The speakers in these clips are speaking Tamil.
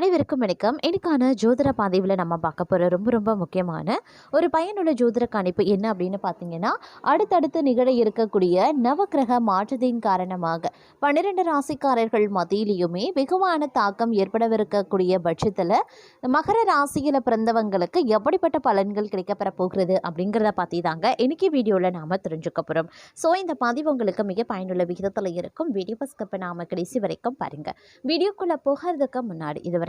அனைவருக்கும் வணக்கம். இன்னைக்கான ஜோதிட பாதைவில் நம்ம பார்க்க போகிற ரொம்ப ரொம்ப முக்கியமான ஒரு பயனுள்ள ஜோதிட கணிப்பு என்ன அப்படின்னு பார்த்தீங்கன்னா அடுத்தடுத்து நிகழ இருக்கக்கூடிய நவக்கிரக மாற்றத்தின் காரணமாக பன்னிரெண்டு ராசிக்காரர்கள் மத்தியிலையுமே வெகுவான தாக்கம் ஏற்படவிருக்கக்கூடிய பட்சத்தில் மகர ராசியில் பிறந்தவங்களுக்கு எப்படிப்பட்ட பலன்கள் கிடைக்கப்பெற போகிறது அப்படிங்கிறத பற்றி தாங்க இன்னைக்கு வீடியோவில் நாம் தெரிஞ்சுக்க போகிறோம் ஸோ இந்த பதிவு உங்களுக்கு மிக பயனுள்ள விகிதத்தில் இருக்கும். வீடியோ பஸ்கப்பை நாம் கடைசி வரைக்கும் பாருங்கள் வீடியோக்குள்ளே போகிறதுக்கு முன்னாடி இதுவரை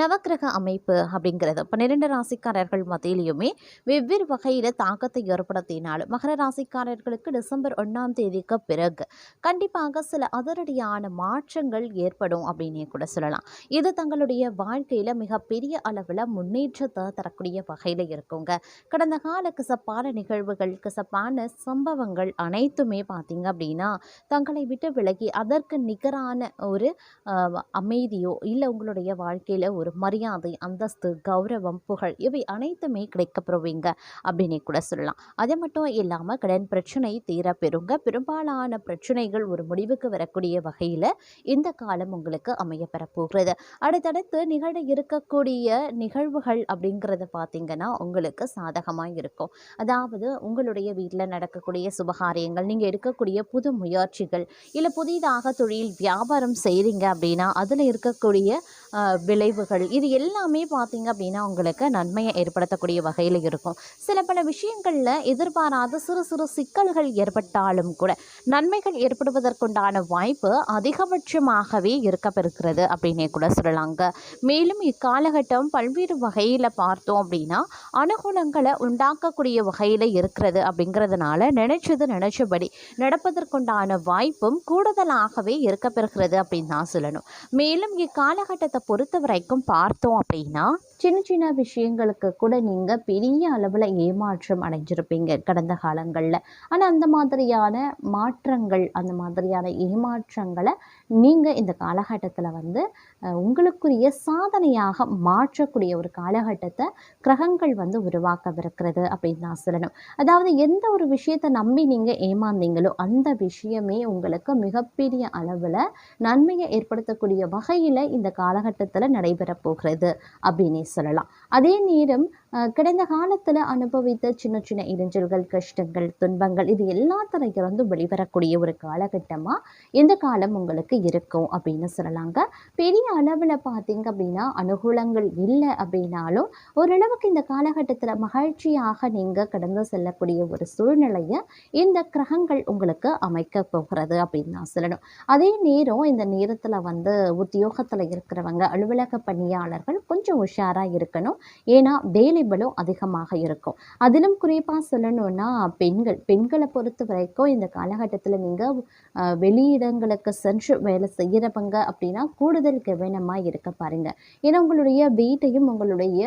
நவக்கிரக அமைப்பு அப்படிங்கிறது. பன்னிரெண்டு ராசிக்காரர்கள் மத்தியிலையுமே வெவ்வேறு வகையில் தாக்கத்தை ஏற்படுத்தினாலும் மகர ராசிக்காரர்களுக்கு டிசம்பர் ஒன்றாம் தேதிக்கு பிறகு கண்டிப்பாக சில அதிரடியான மாற்றங்கள் ஏற்படும் அப்படின்னே கூட சொல்லலாம். இது தங்களுடைய வாழ்க்கையில் மிகப்பெரிய அளவில் முன்னேற்றத்தை தரக்கூடிய வகையில் இருக்குங்க. கடந்த கால கசப்பான நிகழ்வுகள் கசப்பான சம்பவங்கள் அனைத்துமே பார்த்திங்க அப்படின்னா தங்களை விட்டு விலகி அதற்கு நிகரான ஒரு அமைதியோ இல்லை உங்களுடைய வாழ்க்கையில் ஒரு மரியாதை அந்தஸ்து கௌரவம் புகழ் இவை அனைத்துமே கிடைக்கப்பெறுவீங்க அப்படின்னே கூட சொல்லலாம். அது மட்டும் இல்லாமல் கடன் பிரச்சனை தீர பெறுங்க. பெரும்பாலான பிரச்சனைகள் ஒரு முடிவுக்கு வரக்கூடிய வகையில் இந்த காலம் உங்களுக்கு அமைய பெறப்போகிறது. அடுத்தடுத்து நிகழ இருக்கக்கூடிய நிகழ்வுகள் அப்படிங்கிறத பார்த்தீங்கன்னா உங்களுக்கு சாதகமாக இருக்கும். அதாவது உங்களுடைய வீட்டில் நடக்கக்கூடிய சுபகாரியங்கள் நீங்கள் எடுக்கக்கூடிய புது முயற்சிகள் இல்லை புதிதாக தொழில் வியாபாரம் செய்கிறீங்க அப்படின்னா அதில் இருக்கக்கூடிய விளைவுகள் விளைவுகள் இது எல்லாமே பார்த்தீங்க அப்படின்னா உங்களுக்கு நன்மையை ஏற்படுத்தக்கூடிய வகையில் இருக்கும். சில பல விஷயங்களில் எதிர்பாராத சிறு சிறு சிக்கல்கள் ஏற்பட்டாலும் கூட நன்மைகள் ஏற்படுவதற்குண்டான வாய்ப்பு அதிகபட்சமாகவே இருக்கப்பெறுகிறது அப்படின்னே கூட சொல்லலாங்க. மேலும் இக்காலகட்டம் பல்வேறு வகையில் பார்த்தோம் அப்படின்னா அனுகூலங்களை உண்டாக்கக்கூடிய வகையில் இருக்கிறது அப்படிங்கிறதுனால நினைச்சது நினைச்சபடி நடப்பதற்குண்டான வாய்ப்பும் கூடுதலாகவே இருக்கப்பெறுகிறது அப்படின்னு தான் சொல்லணும். மேலும் இக்காலகட்டத்தை பொறுத்த வரைக்கும் பார்த்தோம் அப்படின்னா சின்ன சின்ன விஷயங்களுக்கு கூட நீங்கள் பெரிய அளவில் ஏமாற்றம் அடைஞ்சிருப்பீங்க கடந்த காலங்களில். ஆனால் அந்த மாதிரியான மாற்றங்கள் அந்த மாதிரியான ஏமாற்றங்களை நீங்கள் இந்த காலகட்டத்தில் வந்து உங்களுக்குரிய சாதனையாக மாற்றக்கூடிய ஒரு காலகட்டத்தை கிரகங்கள் வந்து உருவாக்கவிருக்கிறது அப்படின்னு நான் சொல்லணும். அதாவது எந்த ஒரு விஷயத்தை நம்பி நீங்கள் ஏமாந்தீங்களோ அந்த விஷயமே உங்களுக்கு மிகப்பெரிய அளவில் நன்மையை ஏற்படுத்தக்கூடிய வகையில் இந்த காலகட்டத்தில் நடைபெறப் போகிறது. அப்படின்னு சொல்லலாம் அதே நேரம் கடந்த காலத்தில் அனுபவித்த சின்ன சின்ன இடைஞ்சல்கள் கஷ்டங்கள் துன்பங்கள் இது எல்லாத்துல இருந்து வெளிவரக்கூடிய ஒரு காலகட்டமாக இந்த காலம் உங்களுக்கு இருக்கும் அப்படின்னு சொல்லலாங்க. பெரிய அளவில் பார்த்தீங்க அப்படின்னா அனுகூலங்கள் இல்லை அப்படின்னாலும் ஓரளவுக்கு இந்த காலகட்டத்தில் மகிழ்ச்சியாக நீங்கள் கடந்து செல்லக்கூடிய ஒரு சூழ்நிலையை இந்த கிரகங்கள் உங்களுக்கு அமைக்க போகிறது அப்படின்னு நான் சொல்லணும். அதே நேரம் இந்த நேரத்தில் வந்து உத்தியோகத்தில் இருக்கிறவங்க அலுவலக பணியாளர்கள் கொஞ்சம் உஷாராக இருக்கணும். ஏன்னா வேலை பலம் அதிகமாக இருக்கும். அதிலும் குறிப்பாக சொல்லணும்னா பெண்கள் பெண்களை பொறுத்த வரைக்கும் இந்த காலகட்டத்தில் நீங்கள் வெளியிடங்களுக்கு சென்று வேலை செய்கிறவங்க அப்படின்னா கூடுதல் கவனமாக இருக்க பாருங்க. ஏன்னா உங்களுடைய வீட்டையும் உங்களுடைய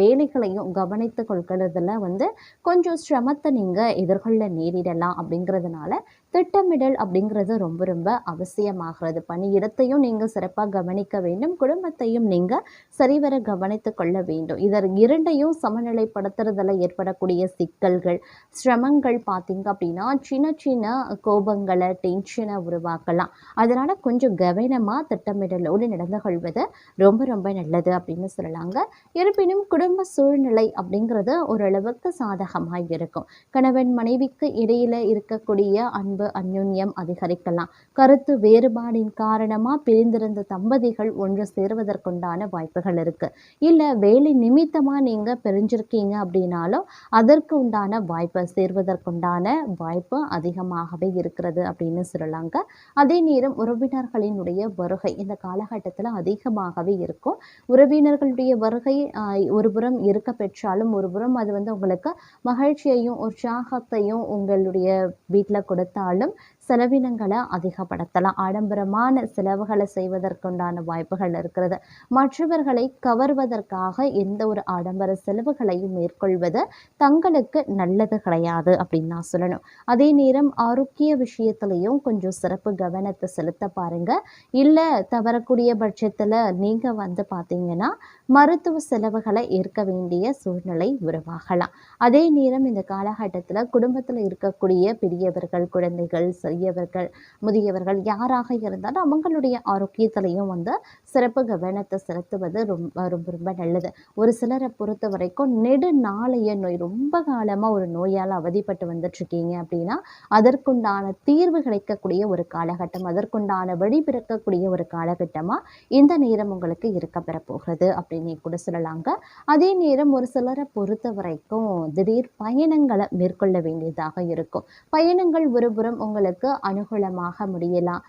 வேலைகளையும் கவனித்து கொள்கிறதுல வந்து கொஞ்சம் சிரமத்தை நீங்கள் எதிர்கொள்ள நேரிடலாம் அப்படிங்கிறதுனால திட்டமிடல் அப்படிங்கிறது ரொம்ப ரொம்ப அவசியமாகிறது. பணியிடத்தையும் நீங்கள் சிறப்பாக கவனிக்க வேண்டும். குடும்பத்தையும் நீங்கள் சரிவர கவனித்து கொள்ள வேண்டும். இதர் இரண்டையும் சமநிலைப்படுத்துறதில் ஏற்படக்கூடிய சிக்கல்கள் சிரமங்கள் பார்த்தீங்க அப்படின்னா சின்ன சின்ன கோபங்களை டென்ஷனை உருவாக்கலாம். அதனால் கொஞ்சம் கவனமாக திட்டமிடலோடு நடந்து கொள்வது ரொம்ப ரொம்ப நல்லது அப்படின்னு சொல்லலாங்க. இருப்பினும் குடும்ப சூழ்நிலை அப்படிங்கிறது ஓரளவுக்கு சாதகமாக இருக்கும். கணவன் மனைவிக்கு இடையில் இருக்கக்கூடிய அன்பு அந்யுன்யம் அதிகரிக்கலாம். கருத்து வேறுபாடின் காரணமாக பிரிந்திருந்த தம்பதிகள் ஒன்று சேருவதற்குண்டான வாய்ப்புகள் இருக்கு. இல்லை வேலை நிமித்தமாக நீங்கள் பிரிஞ்சிருக்கீங்க அப்படின்னாலும் அதற்கு உண்டான வாய்ப்பை சேர்வதற்குண்டான வாய்ப்பு அதிகமாகவே இருக்கிறது அப்படின்னு சொல்லலாங்க. அதே நேரம் உறவினர்களினுடைய வருகை இந்த காலகட்டத்தில் அதிகமாகவே இருக்கும். உறவினர்களுடைய வருகை ஒருபுறம் இருக்க பெற்றாலும் ஒரு புறம் அது வந்து உங்களுக்கு மகிழ்ச்சியையும் உற்சாகத்தையும் உங்களுடைய வீட்டில் கொடுத்தாலும் செலவினங்களை அதிகப்படுத்தலாம். ஆடம்பரமான செலவுகளை செய்வதற்குண்டான வாய்ப்புகள் இருக்கிறது. மற்றவர்களை கவர்வதற்காக எந்த ஒரு ஆடம்பர செலவுகளையும் மேற்கொள்வது தங்களுக்கு நல்லது கிடையாது அப்படின்னு நான் சொல்லணும். அதே நேரம் ஆரோக்கிய விஷயத்துலையும் கொஞ்சம் சிறப்பு கவனத்தை செலுத்த பாருங்க. இல்லை தவறக்கூடிய பட்சத்தில் நீங்கள் வந்து பார்த்தீங்கன்னா மருத்துவ செலவுகளை ஏற்க வேண்டிய சூழ்நிலை உருவாகலாம். அதே நேரம் இந்த காலகட்டத்தில் குடும்பத்தில் இருக்கக்கூடிய பெரியவர்கள் குழந்தைகள் சிறியவர்கள் முதியவர்கள் யாராக இருந்தாலும் அவங்களுடைய ஆரோக்கியத்திலையும் வந்து சிறப்பு கவனத்தை செலுத்துவது ரொம்ப ரொம்ப ரொம்ப நல்லது. ஒரு சிலரை பொறுத்த வரைக்கும் நெடு நாளைய நோய் ரொம்ப காலமாக ஒரு நோயால் அவதிப்பட்டு வந்துட்டுருக்கீங்க அப்படின்னா அதற்குண்டான தீர்வு கிடைக்கக்கூடிய ஒரு காலகட்டம் அதற்குண்டான வழி பிறக்கக்கூடிய ஒரு காலகட்டமாக இந்த நேரம் உங்களுக்கு இருக்க பெறப்போகிறது அப்படின்னு கூட சொல்லலாங்க. அதே நேரம் ஒரு சிலரை பொறுத்த வரைக்கும் திடீர் பயணங்களை மேற்கொள்ள வேண்டியதாக இருக்கும். பயணங்கள் ஒரு ஒருபுறம் உங்களுக்கு அனுகூலமாக முடியலாம்.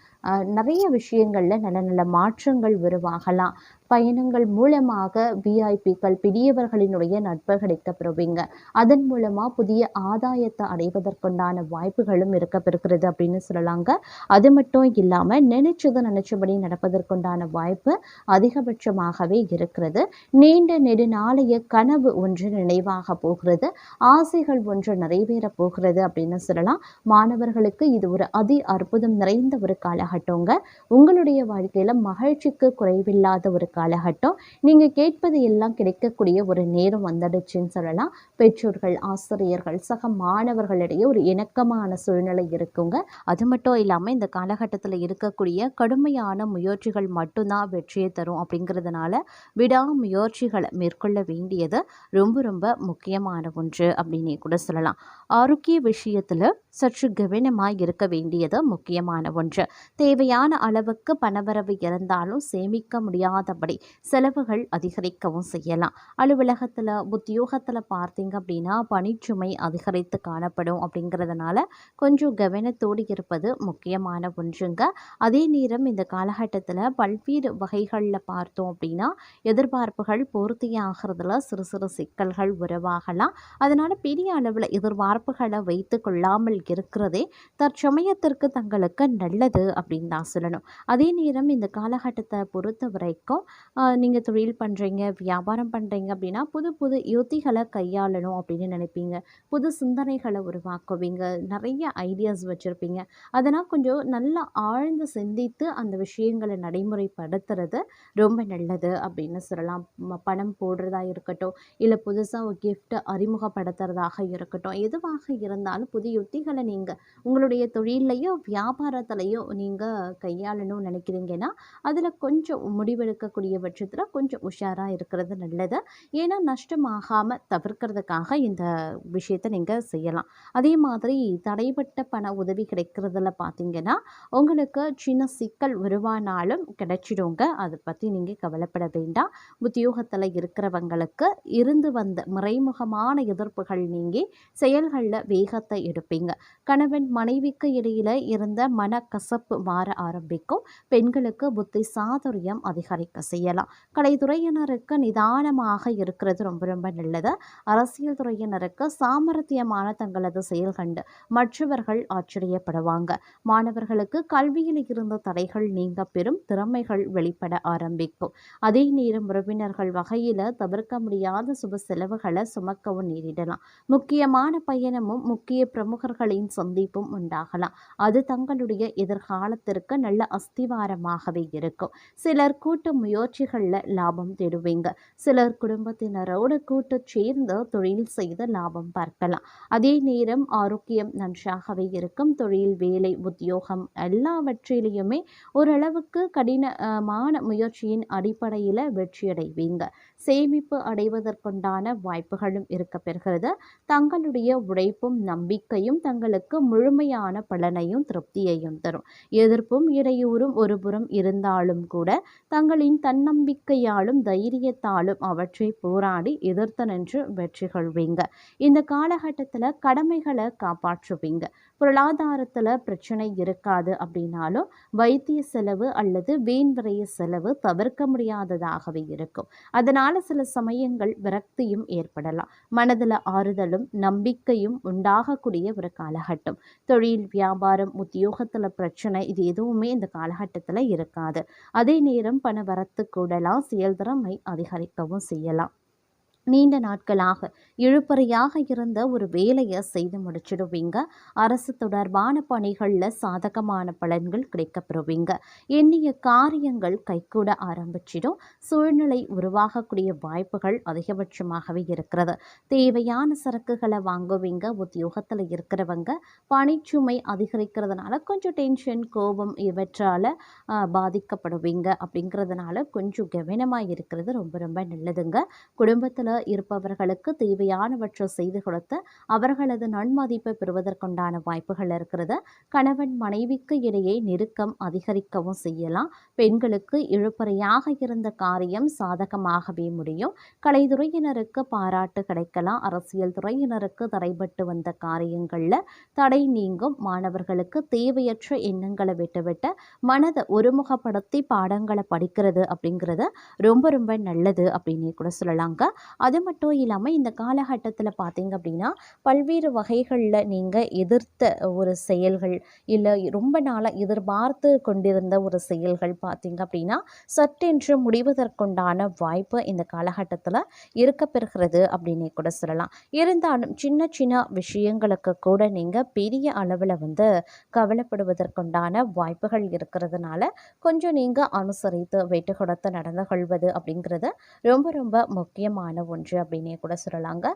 நிறைய விஷயங்களில் நல்ல நல்ல மாற்றங்கள் உருவாகலாம். பயணங்கள் மூலமாக விஐபிக்கள் பெரியவர்களினுடைய நட்பு கிடைக்கப்பெறுவீங்க அதன் மூலமாக புதிய ஆதாயத்தை அடைவதற்குண்டான வாய்ப்புகளும் இருக்கப்பெறுகிறது அப்படின்னு சொல்லலாங்க. அது மட்டும் இல்லாமல் நினைச்சது நினைச்சபடி நடப்பதற்குண்டான வாய்ப்பு அதிகபட்சமாகவே இருக்கிறது. நீண்ட நெடுநாளைய கனவு ஒன்று நினைவாக போகிறது. ஆசைகள் ஒன்று நிறைவேற போகிறது அப்படின்னு சொல்லலாம். மாணவர்களுக்கு இது ஒரு அதி அற்புதம் நிறைந்த ஒரு காலகட்டம். காலகட்டங்க. உங்களுடைய வாழ்க்கையில் மகிழ்ச்சிக்கு குறைவில்லாத ஒரு காலகட்டம். நீங்கள் கேட்பது எல்லாம் கிடைக்கக்கூடிய ஒரு நேரம் வந்துடுச்சுன்னு சொல்லலாம். பெற்றோர்கள் ஆசிரியர்கள் சக மாணவர்களிடையே ஒரு இணக்கமான சூழ்நிலை இருக்குங்க. அது மட்டும் இல்லாமல் இந்த காலகட்டத்தில் இருக்கக்கூடிய கடுமையான முயற்சிகள் மட்டும்தான் வெற்றியை தரும் அப்படிங்கிறதுனால விடாமுயற்சிகளை மேற்கொள்ள வேண்டியது ரொம்ப ரொம்ப முக்கியமான ஒன்று அப்படின்னு கூட சொல்லலாம். ஆரோக்கிய விஷயத்தில் சற்று கவனமாக இருக்க வேண்டியது முக்கியமான ஒன்று. தேவையான அளவுக்கு பணவரவு இருந்தாலும் சேமிக்க முடியாதபடி செலவுகள் அதிகரிக்கவும் செய்யலாம். அலுவலகத்தில் உத்தியோகத்தில் பார்த்தீங்க அப்படின்னா பணிச்சுமை அதிகரித்து காணப்படும் அப்படிங்கிறதுனால கொஞ்சம் கவனத்தோடு இருப்பது முக்கியமான ஒன்றுங்க. அதே நேரம் இந்த காலகட்டத்தில் பல்வேறு வகைகளில் பார்த்தோம் அப்படின்னா எதிர்பார்ப்புகள் பூர்த்தியாகிறதுல சிறு சிறு சிக்கல்கள் உருவாகலாம். அதனால் பெரிய அளவில் எதிர்பார்ப்புகளை வைத்து கொள்ளாமல் இருக்கிறதே தற்சமயத்திற்கு தங்களுக்கு நல்லது அப்படின்னு தான் சொல்லணும். அதே நேரம் இந்த காலகட்டத்தை பொறுத்த வரைக்கும் நீங்கள் தொழில் பண்ணுறீங்க வியாபாரம் பண்ணுறீங்க அப்படின்னா புது புது யுத்திகளை கையாளணும் அப்படின்னு நினைப்பீங்க. புது சிந்தனைகளை உருவாக்குவீங்க. நிறைய ஐடியாஸ் வச்சுருப்பீங்க. அதனால் கொஞ்சம் நல்லா ஆழ்ந்து சிந்தித்து அந்த விஷயங்களை நடைமுறைப்படுத்துறது ரொம்ப நல்லது அப்படின்னு சொல்லலாம். பணம் போடுறதா இருக்கட்டும் இல்லை புதுசாக ஒரு கிஃப்ட் அறிமுகப்படுத்துறதாக இருக்கட்டும் எதுவாக இருந்தாலும் புதிய யுத்திகளை நீங்கள் உங்களுடைய தொழிலையோ வியாபாரத்திலையோ நீங்கள் கையாளணும்னு நினைக்கிறீங்கன்னா அதில் கொஞ்சம் முடிவெடுக்கக்கூடிய பட்சத்தில் கொஞ்சம் உஷாராக இருக்கிறது நல்லது. ஏன்னா நஷ்டமாகாமல் தவிர்க்கிறதுக்காக இந்த விஷயத்தை நீங்கள் செய்யலாம். அதே மாதிரி தடைப்பட்ட பண உதவி கிடைக்கிறதுல பார்த்தீங்கன்னா உங்களுக்கு சின்ன சிக்கல் உருவானாலும் கிடைச்சிடுங்க. அதை பற்றி நீங்கள் கவலைப்பட வேண்டாம். உத்தியோகத்தில் இருக்கிறவங்களுக்கு இருந்து வந்த மறைமுகமான எதிர்ப்புகள் நீங்கி செயல்களில் வேகத்தை எடுப்பீங்க. கணவன் மனைவிக்கு இடையில் இருந்த மனக்கசப்பு மாற ஆரம்பிக்கும். பெண்களுக்கு புத்தி சாதுரியம் அதிகரிக்க செய்யலாம். கலைத்துறையினருக்கு நிதானமாக இருக்கிறது ரொம்ப ரொம்ப நல்லது. அரசியல் துறையினருக்கு சாமர்த்தியமான தங்களது செயல் கண்டு மற்றவர்கள் ஆச்சரியப்படுவாங்க. மாணவர்களுக்கு கல்வியில் இருந்த தடைகள் நீங்க பெறும் திறமைகள் வெளிப்பட ஆரம்பிக்கும். அதே நேரம் உறவினர்கள் வகையில் தவிர்க்க முடியாத சுப செலவுகளை சுமக்கவும் நேரிடலாம். முக்கியமான பய பயணமும் முக்கிய பிரமுகர்களின் சந்திப்பும் உண்டாகலாம். அது தங்களுடைய எதிர்காலத்திற்கு நல்ல அஸ்திவாரமாகவே இருக்கும். சிலர் கூட்டு முயற்சிகளில் லாபம் தேடுவீங்க. சிலர் குடும்பத்தினரோடு கூட்டு சேர்ந்து தொழில் செய்து லாபம் பார்க்கலாம். அதே நேரம் ஆரோக்கியம் நன்றாகவே இருக்கும். தொழில் வேலை உத்தியோகம் எல்லாவற்றிலையுமே ஓரளவுக்கு கடினமான முயற்சியின் அடிப்படையில் வெற்றியடைவீங்க. சேமிப்பு அடைவதற்குண்டான வாய்ப்புகளும் இருக்க பெறுகிறது தங்களுடைய உழைப்பும் நம்பிக்கையும் தங்களுக்கு முழுமையான பலனையும் திருப்தியையும் தரும். எதிர்ப்பும் இடையூறும் ஒருபுறம் இருந்தாலும் கூட தங்களின் தன்னம்பிக்கையாலும் தைரியத்தாலும் அவற்றை போராடி எதிர்த்து நின்று வெற்றி கொள்வீங்க. இந்த காலகட்டத்தில் கடமைகளை காப்பாற்றுவீங்க. பொருளாதாரத்தில் பிரச்சனை இருக்காது அப்படின்னாலும் வைத்திய செலவு அல்லது வீண் விரைய செலவு தவிர்க்க முடியாததாகவே இருக்கும். அதனால் சில சமயங்கள் விரக்தியும் ஏற்படலாம். மனதில் ஆறுதலும் நம்பிக்கையும் உண்டாகக்கூடிய ஒரு காலகட்டம். தொழில் வியாபாரம் உத்தியோகத்தில் பிரச்சனை இது எதுவுமே இந்த காலகட்டத்தில் இருக்காது. அதே நேரம் பண வரத்து கூடலாம் செயல்திறமை அதிகரிக்கவும் செய்யலாம். நீண்ட நாட்களாக இழுப்பறையாக இருந்த ஒரு வேலையை செய்து முடிச்சிடுவீங்க. அரசு தொடர்பான பணிகளில் சாதகமான பலன்கள் கிடைக்கப்பெறுவீங்க. எண்ணிய காரியங்கள் கைகூட ஆரம்பிச்சிடும். சூழ்நிலை உருவாகக்கூடிய வாய்ப்புகள் அதிகபட்சமாகவே இருக்கிறது. தேவையான சரக்குகளை வாங்குவீங்க. உத்தியோகத்தில் இருக்கிறவங்க பணிச்சுமை அதிகரிக்கிறதுனால கொஞ்சம் டென்ஷன் கோபம் இவற்றால் பாதிக்கப்படுவீங்க. அப்படிங்கிறதுனால கொஞ்சம் கவனமாக இருக்கிறது ரொம்ப ரொம்ப நல்லதுங்க. குடும்பத்தில் இருப்பவர்களுக்கு தேவையானவற்றை செய்து கொடுத்து அவர்களது நன்மதிப்பை பெறுவதற்குண்டான வாய்ப்புகள் இருக்கிறது. கணவன் மனைவிக்கு இடையே நெருக்கம் அதிகரிக்கவும் செய்யலாம். பெண்களுக்கு இழுப்பறையாக இருந்த காரியம் சாதகமாகவே முடியும். கலைத்துறையினருக்கு பாராட்டு கிடைக்கலாம். அரசியல் துறையினருக்கு தடைபட்டு வந்த காரியங்களில் தடை நீங்கும். மாணவர்களுக்கு தேவையற்ற எண்ணங்களை விட்டுவிட்டு மனதை ஒருமுகப்படுத்தி பாடங்களை படிக்கிறது அப்படிங்கிறது ரொம்ப ரொம்ப நல்லது அப்படின்னே கூட சொல்லலாங்க. அது மட்டும் இல்லாமல் இந்த காலகட்டத்தில் பார்த்தீங்க அப்படின்னா பல்வேறு வகைகளில் நீங்கள் எதிர்த்த ஒரு செயல்கள் இல்லை ரொம்ப நாளாக எதிர்பார்த்து கொண்டிருந்த ஒரு செயல்கள் பார்த்தீங்க அப்படின்னா சற்றென்று முடிவதற்குண்டான வாய்ப்பு இந்த காலகட்டத்தில் இருக்க பெறுகிறது அப்படின்னே கூட சொல்லலாம். இருந்தாலும் சின்ன சின்ன விஷயங்களுக்கு கூட நீங்கள் பெரிய அளவில் வந்து கவலைப்படுவதற்குண்டான வாய்ப்புகள் இருக்கிறதுனால கொஞ்சம் நீங்கள் அனுசரித்து வெட்டு கொடுத்து நடந்து கொள்வது அப்படிங்கிறது ரொம்ப ரொம்ப முக்கியமான ஒன்று அப்படின்னே கூட சொல்லலாங்க.